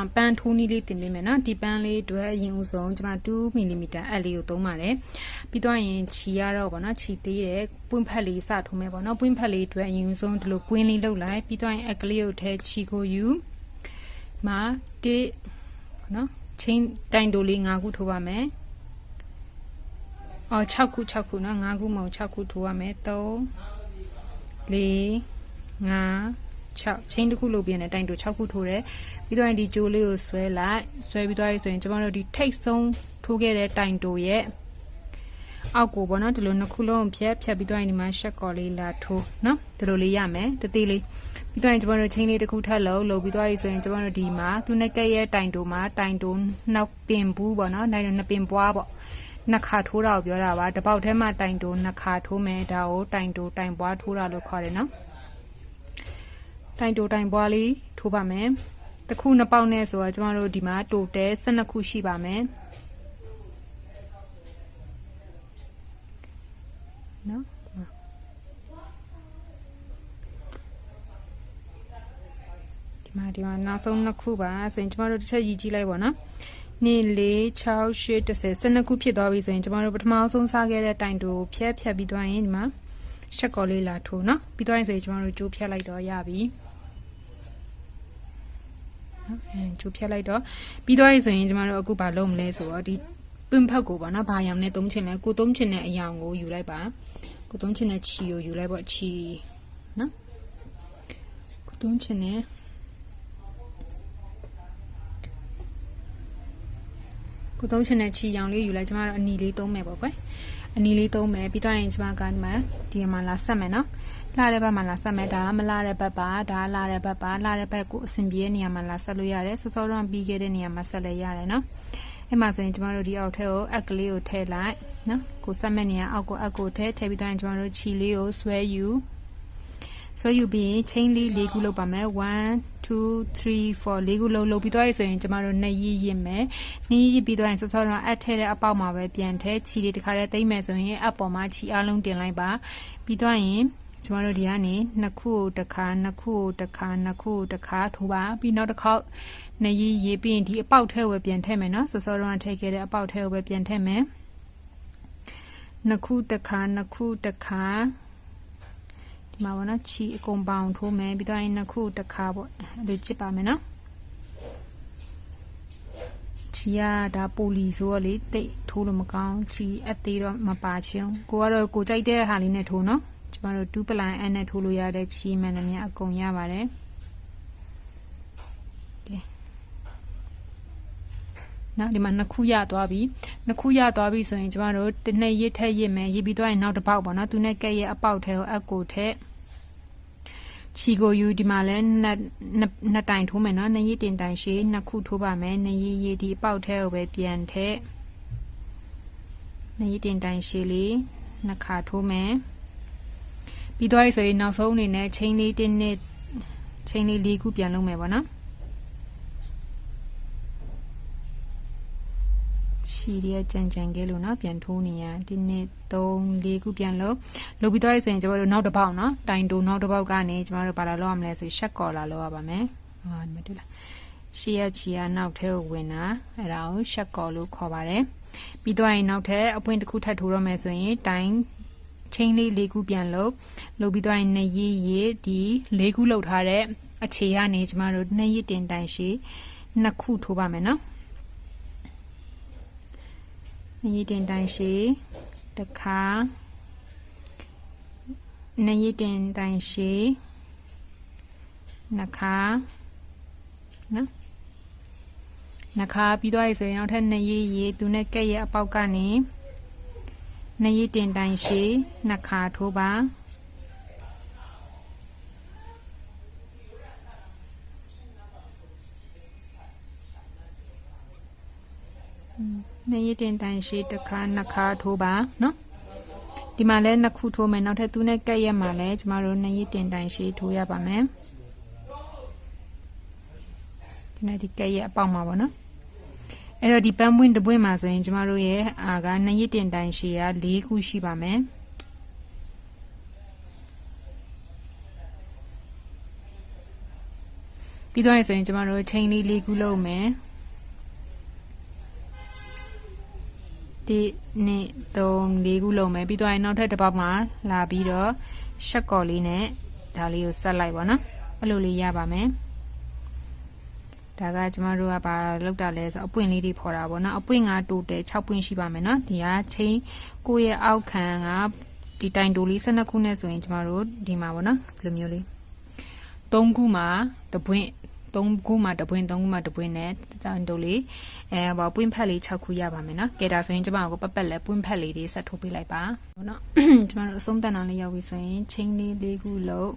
အောင်ပန်းထိုးနည်းလေးတင်ပေးမယ်နော်ဒီပန်းလေးအတွက်အရင်ဦးဆုံးကျွန်မ2 mm အက်လေးကိုသုံးပါတယ်ပြီးတော့ရင်ခြီရတော့ဗောနော်ခြီသေးတယ်ပွင့်ဖက်လေးစထိုးမယ်ဗောနော်ပွင့်ဖက်လေးအတွက်အရင်ဦးဆုံးဒီလိုကွင်းလေးလှုပ်လိုက်ပြီးတော့ရင်အက်ကလေးကိုထဲခြီကိုယူမှာတိနော်ချင်းတိုင်တိုလေး5ခုထိုးပါမယ်အော်6ခု6ခုနော်5ခုမဟုတ်6ခုထိုးရမယ်3 4 5 6ချင်းတစ်ခုလုပ်ပြနေတိုင်တို6ခုထိုးတယ် ပြီးတော့ဒီကြိုးလေးကိုဆွဲလိုက်ဆွဲပြီးသွားပြီဆိုရင်ကျမတို့ဒီထိတ်ဆုံးထိုးခဲ့တဲ့တိုင်တိုရဲ့အောက်ကိုပေါ့နော်ဒီလိုနှစ်ခုလုံးဖြတ်ဖြတ်ပြီးတော့ဒီမှာရှက်ကော်လေးလာထိုးနော်ဒီလိုလေးရမယ်တသေးလေးပြီးတော့ကျမတို့ချင်းလေးတစ်ခုထပ်လုံးလုပ်ပြီးသွားပြီဆိုရင်ကျမတို့ဒီမှာသူနဲ့ကဲ့ရဲ့တိုင်တိုမှာတိုင်တိုနောက်ပင်ဘူးပေါ့နော်နိုင်တော့နှစ်ပင်ပွားပေါ့နှစ်ခါထိုးတာကိုပြောတာပါတစ်ပေါက်ထဲမှာတိုင်တိုနှစ်ခါထိုးမယ်ဒါကိုတိုင်တိုတိုင်ပွားထိုးတာလို့ခေါ်တယ်နော်တိုင်တိုတိုင်ပွားလေးထိုးပါမယ် တစ်ခုနှစ်ပေါက်နဲ့ဆိုတော့ကျမတို့ဒီမှာတိုတဲ12ခုရှိပါမယ်နော်ဒီမှာဒီမှာနောက်ဆုံးနှစ်ခုပါဆိုရင်ကျမတို့တစ်ချက်ရည်ကြည့်လိုက်ပါနော်နေ4 6 8 10 12ခုဖြစ်သွားပြီဆိုရင်ကျမတို့ပထမဆုံးစားခဲ့တဲ့တိုင်တိုဖြတ်ဖြတ်ပြီးသွားရင်ဒီမှာရှက်ကော်လေးလာထိုးနော်ပြီးသွားရင်ဆိုရင်ကျမတို့ကြိုးဖြတ်လိုက်တော့ရပြီ နော်အဲကြိုးဖြတ်လိုက်တော့ပြီးသွားရင်ဆိုရင်ကျမတို့အခုဘာလုပ်မလဲဆိုတော့ဒီပင်ဖက်ကိုပေါ့နော်ဘာရောင်နဲ့သုံးချင်လဲကိုသုံးချင်တဲ့အရောင်ကိုယူလိုက်ပါကိုသုံးချင်တဲ့ချီကိုယူလိုက်ပေါ့ချီနော်ကိုသုံးချင်တဲ့ကိုသုံးချင်တဲ့ချီရောင်လေးယူလိုက်ကျမတို့အနီလေးသုံးမယ်ပေါ့ကွယ်အနီလေးသုံးမယ်ပြီးတော့ရင်ကျမကဒီမှာဒီမှာလာဆက်မယ်နော် လာတဲ့ဘက်မှာလာဆက်မယ်ဒါကမလာတဲ့ဘက်ပါဒါလာတဲ့ဘက်ပါလာတဲ့ဘက်ကိုအဆင်ပြေတဲ့နေရာမှာလာဆက်လို့ရတယ်စောစောတော့ပြီးခဲ့တဲ့နေရာမှာဆက်လဲရတယ်နော်အဲ့မှာဆိုရင်ကျမတို့ဒီအောက်ထဲကိုအက်ကလေးကိုထည့်လိုက်နော်ကိုဆက်မဲ့နေရာအောက်ကိုအက်ကိုထည့်ထည့်ပြီးတော့ကျမတို့ခြီလေးကိုဆွဲယူဆွဲယူပြီးချင်းလေး၄ခုလုပ်ပါမယ်1 2 3 4လေးခုလုံးလုပ်ပြီးတော့ဆိုရင်ကျမတို့နှစ်ရည်ရစ်မယ်နှစ်ရည်ရစ်ပြီးတော့ရင်စောစောတော့အက်ထဲတဲ့အပေါက်မှာပဲပြန်ထဲခြီလေးတစ်ခါတည်းသိမ့်မယ်ဆိုရင်အပေါ်မှာခြီအလုံးတင်လိုက်ပါပြီးတော့ရင် ကျမတို့ဒီကနေနှစ်ခုကိုတစ်ခါနှစ်ခုကိုတစ်ခါနှစ်ခုကိုတစ်ခါထိုးပါပြီးနောက်တစ်ခေါက်နှစ်ရည်ရေးပြီးရင်ဒီအပေါက်ထဲကိုပဲပြန်ထည့်မယ်နော်စောစောတော့ထည့်ခဲ့တဲ့အပေါက်ထဲကိုပဲပြန်ထည့်မယ်နှစ်ခုတစ်ခါနှစ်ခုတစ်ခါဒီမှာပေါ့နော်ချီအကုန်ပေါင်ထိုးမယ်ပြီးတော့ရင်နှစ်ခုတစ်ခါပေါ့အဲ့လိုကြစ်ပါမယ်နော်ချီရဒါပိုလီဆိုတော့လေတိတ်ထိုးလို့မကောင်းချီအသေးတော့မပါချင်ကိုကတော့ကိုကြိုက်တဲ့ဟာလေးနဲ့ထိုးနော် ကျမတို့2ပလိုင်အနဲ့ထိုးလို့ရတဲ့ချီမှန်သမျှအကုန်ရပါတယ်နော်ဒီမှာနှစ်ခုရသွားပြီနှစ်ခုရသွားပြီဆိုရင်ကျမတို့တစ်နှစ်ရစ်ထက်ရစ်မယ်ရစ်ပြီးသွားရင်နောက်တစ်ပေါက်ပေါ့နော်သူနဲ့ကဲ့ရဲ့အပေါက်ထဲကိုအက်ကိုထက်ချီကိုယူဒီမှာလဲနှစ်နှစ်တိုင်ထိုးမယ်နော်နှစ်ရစ်တင်တိုင်ရှည်နှစ်ခုထိုးပါမယ်နှစ်ရစ်ရစ်ဒီအပေါက်ထဲကိုပဲပြန်ထက်နှစ်ရစ်တင်တိုင်ရှည်လေးနှစ်ခါထိုးမယ် ပြီးတော့ဆိုရင်နောက်ဆုံးအနေနဲ့ချိန်လေးတစ်နှစ်ချိန်လေး၄ခုပြန်လုပ်မယ်ပေါ့နော်ချီရကြံကြံကဲလို့နော်ပြန်ထိုးနေရဒီနှစ်3 4ခုပြန်လို့လုပ်ပြီးတော့ဆိုရင်ကျမတို့နောက်တစ်ပေါက်နော်တိုင်တိုနောက်တစ်ပေါက်ကနေကျမတို့ဘာလာလောက်ရမလဲဆိုရှက်ကော်လာလောက်ရပါမယ်ဟာဒီမှာတွေ့လားရှီရချီရနောက်ထဲကိုဝင်တာအဲ့ဒါကိုရှက်ကော်လို့ခေါ်ပါတယ်ပြီးတော့ရင်နောက်ထပ်အပွင့်တစ်ခုထပ်ထိုးရမယ်ဆိုရင်တိုင် ချင်းလေး၄ခုပြန်လုပ်လုပ်ပြီးတော့ရင်နှစ်ရည်ရည်ဒီ၄ခုလောက်ထားတဲ့အခြေကနေကျမတို့နှစ်ရည်တင်တိုင်ရှိနှစ်ခုထိုးပါမယ်နော်နှစ်ရည်တင်တိုင်ရှိတစ်ခါနှစ်ရည်တင်တိုင်ရှိနှစ်ခါနော်နှစ်ခါပြီးတော့ဆိုရင်နောက်ထပ်နှစ်ရည်ရည်သူနဲ့ကက်ရဲ့အပေါက်ကနေ နှစ်ရည်တင်တိုင်ရှိနှစ်ခါထိုးပါနှစ်ရည်တင်တိုင်ရှိတစ်ခါနှစ်ခါထိုးပါနော်ဒီမှာလဲနှစ်ခုထိုးမယ်နောက်ထပ်သူနဲ့ကက်ရက်မှာလဲကျမတို့နှစ်ရည်တင်တိုင်ရှိထိုးရပါမယ်ဒီနေ့ဒီကက်ရက်အပေါက်မှာပေါ့နော် အဲ့တော့ဒီပန်းပွင့်တပွင့်မှာဆိုရင်ကျမတို့ရဲ့အာကနှစ်ရစ်တင်တိုင်ရှည်က၄ခုရှိပါမယ်ပြီးတော့ရင်ဆိုရင်ကျမတို့ချိန်လေး၄ခုလုံးမယ်ဒီနေ့3 4ခုလုံးမယ်ပြီးတော့ရင်နောက်ထပ်တစ်ပေါက်မှာလာပြီးတော့ရှက်ကော်လေးနဲ့ဒါလေးကိုဆက်လိုက်ပါနော်အဲ့လိုလေးရပါမယ် ဒါကကျမတို့ကဘာလောက်တာလဲဆိုအပွင့်လေးတွေဖော်တာပေါ့နော်အပွင့်ကတိုတယ်6ပွင့်ရှိပါမယ်နော်ဒီကချိန်ကိုယ့်ရဲ့အောက်ခံကဒီတိုင်တိုလေး12ခုနဲ့ဆိုရင်ကျမတို့ဒီမှာပေါ့နော်ဒီလိုမျိုးလေး3ခုမှာတပွင့်3ခုမှာတပွင့်3ခုမှာတပွင့်နဲ့တိုင်တိုလေးအဲဘာပွင့်ဖက်လေး6ခုရပါမယ်နော်ကဲဒါဆိုရင်ကျမတို့ပတ်ပတ်လဲပွင့်ဖက်လေးတွေဆက်ထိုးပေးလိုက်ပါပေါ့နော်ကျမတို့အဆုံးတန်အောင်လေးရောက်ပြီဆိုရင်ချိန်လေး၄ခုလုံး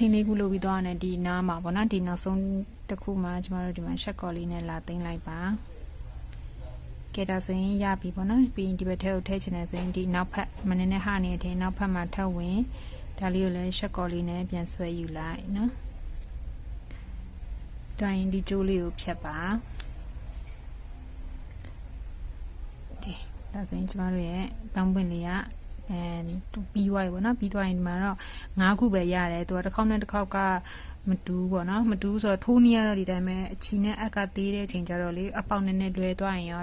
ချိန်လေးခုလုပ်ပြီးတော့ရတယ်ဒီနားမှာပေါ့နော်ဒီနောက်ဆုံးတစ်ခုမှာကျမတို့ဒီမှာရှက်ကော်လေးနဲ့လာသိမ်းလိုက်ပါကဲဒါဆိုရင်ရပြီပေါ့နော်ပြီးရင်ဒီဘက်ထဲကိုထည့်ချင်တယ်ဆိုရင်ဒီနောက်ဖက်မနေနဲ့ဟာနေတဲ့အထင်နောက်ဖက်မှာထပ်ဝင်ဒါလေးကိုလည်းရှက်ကော်လေးနဲ့ပြန်ဆွဲယူလိုက်နော်တိုင်းဒီကျိုးလေးကိုဖြတ်ပါဒီဒါဆိုရင်ကျမတို့ရဲ့ပန်းပွင့်လေးက အဲပြီးသွားပြီပေါ့နော်ပြီးသွားရင်ဒီမှာတော့၅ခုပဲရတယ်သူကတစ်ခေါက်နဲ့တစ်ခေါက်ကမတူးပေါ့နော်မတူးဆိုတော့ထိုးနီးရတော့ဒီတိုင်းပဲအချီနဲ့အက်ကသေးတဲ့အချိန်ကျတော့လေအပေါက်နဲ့နဲ့လွယ်သွားရင်ရော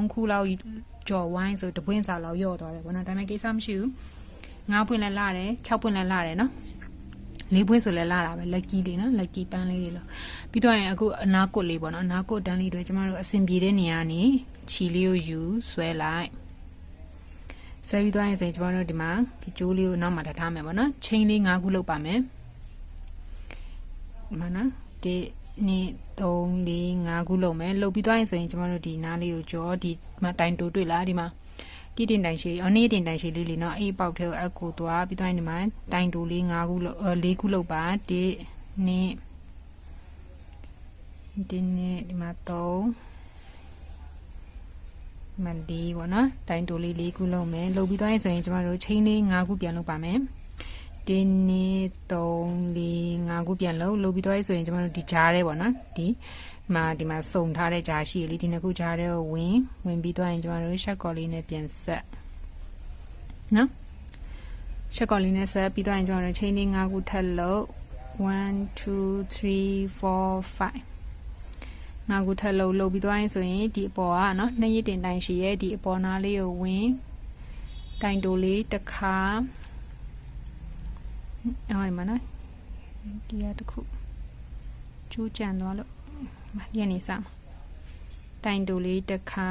၃ခုလောက်ကြော်ဝိုင်းဆိုတပွင့်စာလောက်ရော့သွားတယ်ပေါ့နော်ဒါပေမဲ့ကိစ္စမရှိဘူး၅ပွင့်လည်းလာတယ်၆ပွင့်လည်းလာတယ်နော်လေးပွင့်ဆိုလဲလာတာပဲလက်ကြီးလေးနော်လက်ကြီးပန်းလေးတွေလို့ပြီးတော့ရင်အခုအနားကွတ်လေးပေါ့နော်အနားကွတ်တန်းလေးတွေကျမတို့အဆင်ပြေတဲ့နေရာနေခြီလေးကိုယူဆွဲလိုက် ဆဲပြီးသွားရင်ဆိုရင်ကျွန်တော်တို့ဒီမှာဒီကျိုးလေးကိုနောက်မှာထားထားမယ်ပေါ့နော်ချိန်လေး၅ခုလောက်ပါမယ်ဒီမှာနော်ဒီနေ့3 4 5ခုလုံးမယ်လှုပ်ပြီးသွားရင်ဆိုရင်ကျမတို့ဒီနားလေးကိုကြောဒီမှာတိုင်တူတွေ့လားဒီမှာတိတင်တိုင်ရှိအနေ့တင်တိုင်ရှိလေးလေးနော်အေးပေါက်ထဲကိုအကူသွားပြီးသွားရင်ဒီမှာတိုင်တူလေး5ခုလုံး4ခုလုံးပါဒီနေ့ဒီနေ့ဒီမှာ3 မလီပေါ့နော်တိုင်တိုလေး၄ခုလုံးမယ်လုပ်ပြီးသွားရင်ဆိုရင်ကျမတို့ချိန်လေး၅ခုပြန်လုပ်ပါမယ်ဒီနေ့3 4 5ခုပြန်လုပ်လုပ်ပြီးသွားရင်ဆိုရင်ကျမတို့ဒီကြားထဲပေါ့နော်ဒီမှာဒီမှာစုံထားတဲ့ဂျာရှိလေးဒီနှစ်ခုဂျားတဲ့ကိုဝင်ဝင်ပြီးသွားရင်ကျမတို့ရှက်ကော်လေးနဲ့ပြန်ဆက်နော်ရှက်ကော်လေးနဲ့ဆက်ပြီးသွားရင်ကျမတို့ချိန်လေး၅ခုထပ်လုပ်1 2 3 4 5 ငါခုထပ်လုပ်လုပ်ပြီးသွားရင်ဆိုရင်ဒီအပေါ်ကเนาะနှစ်ရစ်တင်တိုင်ရှိရဲ့ဒီအပေါ်နားလေးကိုဝင်တိုင်တိုလေးတစ်ခါအော်ဒီမှာနော်ဒီရတစ်ခုကျိုးကြံသွားလို့ဒီကနေစမှာတိုင်တိုလေးတစ်ခါ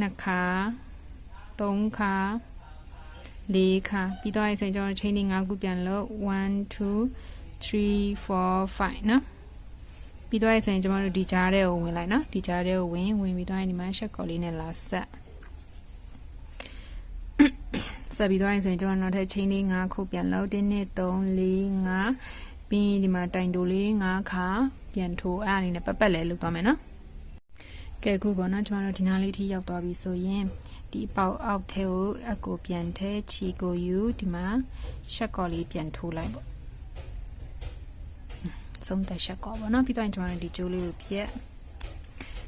နှစ်ခါသုံးခါလေးခါပြီးတော့ဆိုရင်ကျွန်တော်ချိန်လေး၅ခုပြန်လို့1 2 3 4 5နော် ပြီးတော့ဆိုရင်ကျွန်တော်တို့ဒီကြားထဲကိုဝင်လိုက်နော်ဒီကြားထဲကိုဝင်ဝင်ပြီးတော့ဒီမှာရှက်ကော်လေးနဲ့လာဆက်ဆက်ပြီးတော့ဆိုရင်ကျွန်တော်နောက်ထပ်ချိန်လေး၅ခုပြန်လို့1 2 3 4 5ပြီးဒီမှာတိုင်တိုလေး၅ခါပြန်ထိုးအဲ့အနေနဲ့ပတ်ပတ်လဲလုပ်သွားမယ်နော်ကဲခုပေါ့နော်ကျွန်တော်တို့ဒီနားလေးထိရောက်သွားပြီဆိုရင်ဒီပေါက်အောက်ထဲကိုအကိုပြန်ထဲချီကိုယူဒီမှာရှက်ကော်လေးပြန်ထိုးလိုက်ပေါ့ ဆုံးသက်ရှက်ကော်ပေါ့နော်ပြီးတော့ကျွန်တော်တို့ဒီကျိုးလေးကိုဖြက်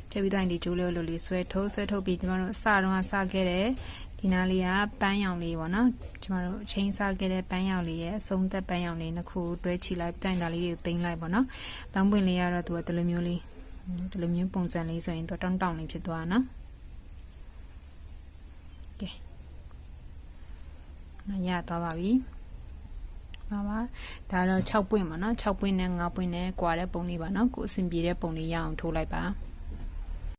ဖြက်ပြီးတော့ဒီကျိုးလေးကိုလိုလေးဆွဲထိုးဆွဲထုတ်ပြီးကျွန်တော်တို့အစတုန်းကစခဲ့တဲ့ဒီနားလေးကပန်းရောင်လေးပေါ့နော်ကျွန်တော်တို့အချိန်စားခဲ့တဲ့ပန်းရောင်လေးရဲ့အဆုံးသက်ပန်းရောင်လေးနှစ်ခုတွဲချီလိုက်တိုင်တာလေးကိုတင်လိုက်ပေါ့နော်ပန်းပွင့်လေးကတော့သူကဒီလိုမျိုးလေးဒီလိုမျိုးပုံစံလေးဆိုရင်တော့တောင်းတောင်းလေးဖြစ်သွားနော်ကဲနရသွားပါပြီ ပါပါဒါတော့6ပွင့်ပါနော်6ပွင့်နဲ့9ပွင့်နဲ့ကွာတဲ့ပုံလေးပါနော်ကိုအဆင်ပြေတဲ့ပုံလေးရအောင်ထိုးလိုက်ပါ